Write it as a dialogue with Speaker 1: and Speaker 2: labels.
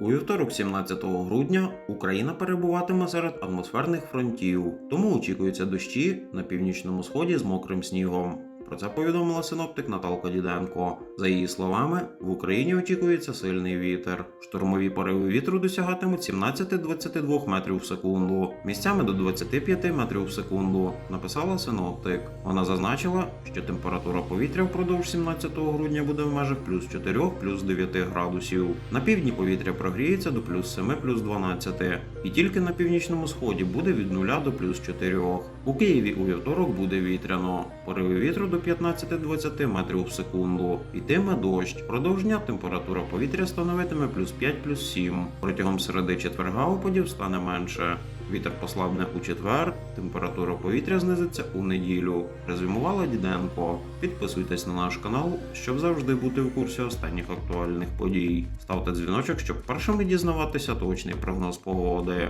Speaker 1: У вівторок, 17 грудня, Україна перебуватиме серед атмосферних фронтів, тому очікуються дощі на північному сході з мокрим снігом. Про це повідомила синоптик Наталка Діденко. За її словами, в Україні очікується сильний вітер. Штурмові пориви вітру досягатимуть 17-22 метрів в секунду, місцями до 25 метрів в секунду, написала синоптик. Вона зазначила, що температура повітря впродовж 17 грудня буде в межах плюс 4 плюс 9 градусів. На півдні повітря прогріється до плюс 7 плюс 12, і тільки на північному сході буде від 0 до плюс 4. У Києві у вівторок буде вітряно. Пориви вітру до 15-20 метрів в секунду. Йтиме дощ. Продовж дня температура повітря становитиме плюс 5 плюс 7. Протягом середи четверга опадів стане менше. Вітер послабне у четвер, температура повітря знизиться у неділю. Резюмувала Діденко. Підписуйтесь на наш канал, щоб завжди бути в курсі останніх актуальних подій. Ставте дзвіночок, щоб першими дізнаватися точний прогноз погоди.